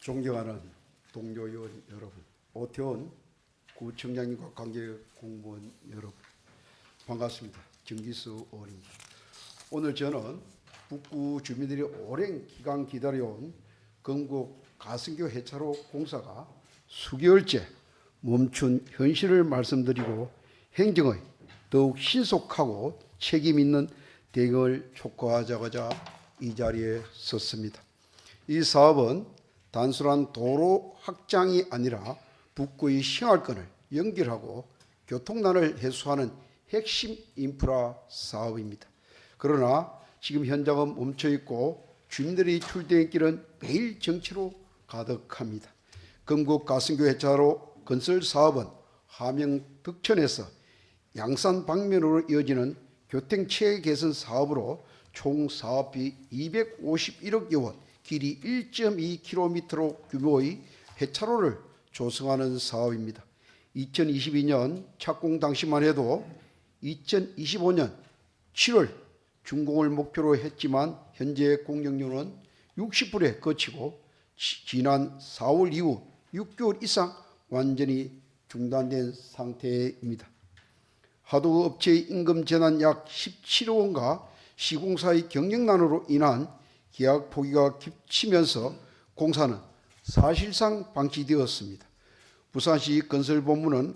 존경하는 동료 의원 여러분, 오태원 구청장님과 관계 공무원 여러분, 반갑습니다. 정기수 의원입니다. 오늘 저는 북구 주민들이 오랜 기간 기다려온 건국 가승교 해차로 공사가 수개월째 멈춘 현실을 말씀드리고 행정의 더욱 신속하고 책임 있는 대응을 촉구하자고자 이 자리에 섰습니다. 이 사업은 단순한 도로 확장이 아니라 북구의 생활권을 연결하고 교통난을 해소하는 핵심 인프라 사업입니다. 그러나 지금 현장은 멈춰 있고 주민들의 출퇴근길은 매일 정체로 가득합니다. 금국 가승교 해차로 건설 사업은 하명 덕천에서 양산 방면으로 이어지는 교통 체계 개선 사업으로 총 사업비 251억 여 원, 길이 1.2km로 규모의 해차로를 조성하는 사업입니다. 2022년 착공 당시만 해도 2025년 7월 준공을 목표로 했지만 현재 공격률은 60%에 그치고 지- 지난 4월 이후 6개월 이상 완전히 중단된 상태입니다. 하도 업체의 임금 재난 약 17억 원과 시공사의 경영난으로 인한 계약 포기가 겹치면서 공사는 사실상 방치되었습니다. 부산시 건설본부는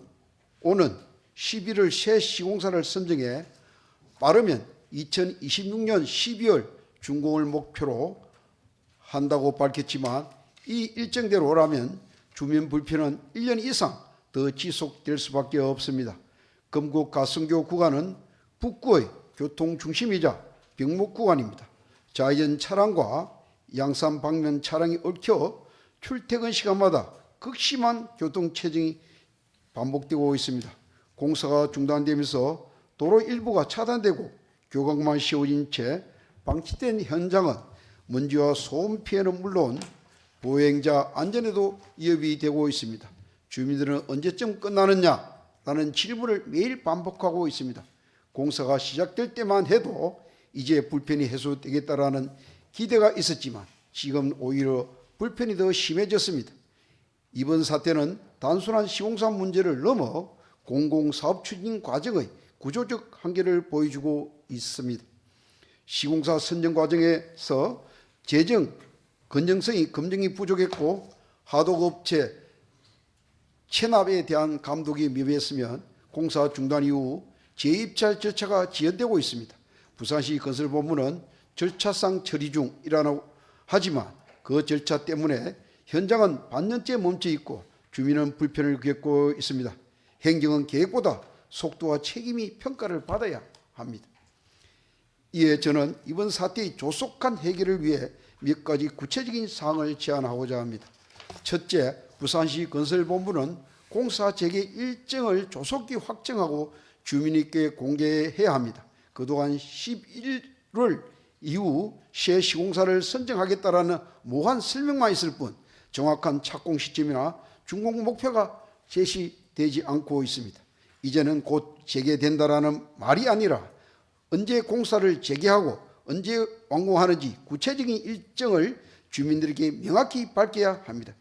오는 11월 새 시공사를 선정해 빠르면 2026년 12월 준공을 목표로 한다고 밝혔지만 이 일정대로라면 주민 불편은 1년 이상 더 지속될 수밖에 없습니다. 금국 가승교 구간은 북구의 교통 중심이자 병목 구간입니다. 좌회전 차량과 양산 방면 차량이 얽혀 출퇴근 시간마다 극심한 교통 체증이 반복되고 있습니다. 공사가 중단되면서 도로 일부가 차단되고 교각만 씌워진 채 방치된 현장은 먼지와 소음 피해는 물론 보행자 안전에도 위협이 되고 있습니다. 주민들은 언제쯤 끝나느냐라는 질문을 매일 반복하고 있습니다. 공사가 시작될 때만 해도 이제 불편이 해소되겠다라는 기대가 있었지만 지금 오히려 불편이 더 심해졌습니다. 이번 사태는 단순한 시공사 문제를 넘어 공공사업 추진 과정의 구조적 한계를 보여주고 있습니다. 시공사 선정 과정에서 재정 건정성이 검증이 부족했고 하도업체 체납에 대한 감독이 미비했으면 공사 중단 이후 재입찰 절차가 지연되고 있습니다. 부산시 건설본부는 절차상 처리 중이라고 하지만 그 절차 때문에 현장은 반년째 멈춰 있고 주민은 불편을 겪고 있습니다. 행정은 계획보다 속도와 책임이 평가를 받아야 합니다. 이에 저는 이번 사태의 조속한 해결을 위해 몇 가지 구체적인 사항을 제안하고자 합니다. 첫째, 부산시 건설본부는 공사 재개 일정을 조속히 확정하고 주민에게 공개해야 합니다. 그동안 11월 이후 새 시공사를 선정하겠다라는 모한 설명만 있을 뿐 정확한 착공 시점이나 준공 목표가 제시되지 않고 있습니다. 이제는 곧 재개된다라는 말이 아니라 언제 공사를 재개하고 언제 완공하는지 구체적인 일정을 주민들에게 명확히 밝혀야 합니다.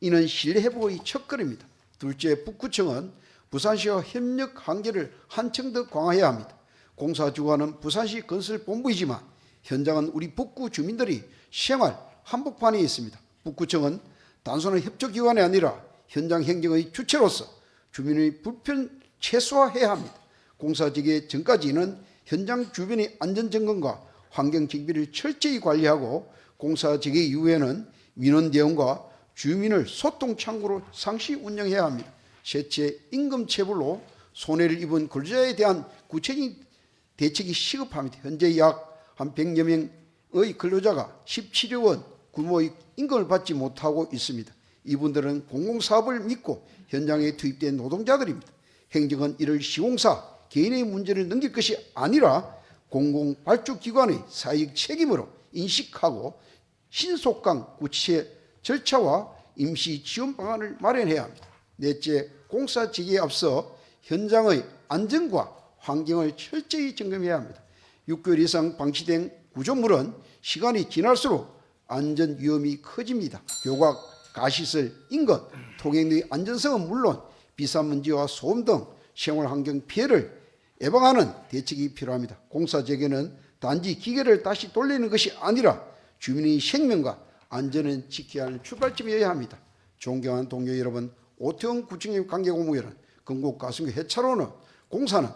이는 신뢰 회복의 첫 걸음입니다. 둘째, 북구청은 부산시와 협력 관계를 한층 더 강화해야 합니다. 공사 주관은 부산시 건설본부이지만 현장은 우리 북구 주민들이 생활 한복판에 있습니다. 북구청은 단순한 협조기관이 아니라 현장 행정의 주체로서 주민의 불편 최소화해야 합니다. 공사 재개 전까지는 현장 주변의 안전 점검과 환경 정비를 철저히 관리하고 공사 재개 이후에는 민원 대응과 주민을 소통 창구로 상시 운영해야 합니다. 셋째, 임금 체불로 손해를 입은 근로자에 대한 구체적인 대책이 시급합니다. 현재 약 한 100여 명의 근로자가 17여 원 규모의 임금을 받지 못하고 있습니다. 이분들은 공공사업을 믿고 현장에 투입된 노동자들입니다. 행정은 이를 시공사 개인의 문제를 넘길 것이 아니라 공공발주기관의 사익 책임으로 인식하고 신속한 구체 절차와 임시 지원 방안을 마련해야 합니다. 넷째, 공사 지기에 앞서 현장의 안전과 환경을 철저히 점검해야 합니다. 6개월 이상 방치된 구조물은 시간이 지날수록 안전 위험이 커집니다. 교각, 가시설, 인근, 통행 의 안전성은 물론 비산먼지와 소음 등 생활 환경 피해를 예방하는 대책이 필요합니다. 공사 재개는 단지 기계를 다시 돌리는 것이 아니라 주민의 생명과 안전을 지켜야 하는 출발점이어야 합니다. 존경하는 동료 여러분, 오태원 구청의 관계 공무원은 건국 가슴교 해차로는 공사는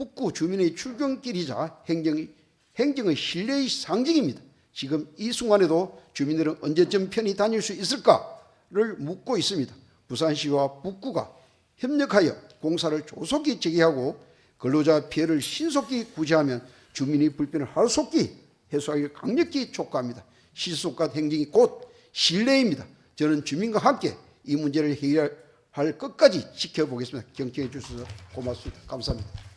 북구 주민의 출근길이자 행정의, 행정의 신뢰의 상징입니다. 지금 이 순간에도 주민들은 언제쯤 편히 다닐 수 있을까를 묻고 있습니다. 부산시와 북구가 협력하여 공사를 조속히 재개하고 근로자 피해를 신속히 구제하면 주민의 불편을 하루속히 해소하기를 강력히 촉구합니다. 시속과 행정이 곧 신뢰입니다. 저는 주민과 함께 이 문제를 해결할 것까지 지켜보겠습니다. 경청해 주셔서 고맙습니다. 감사합니다.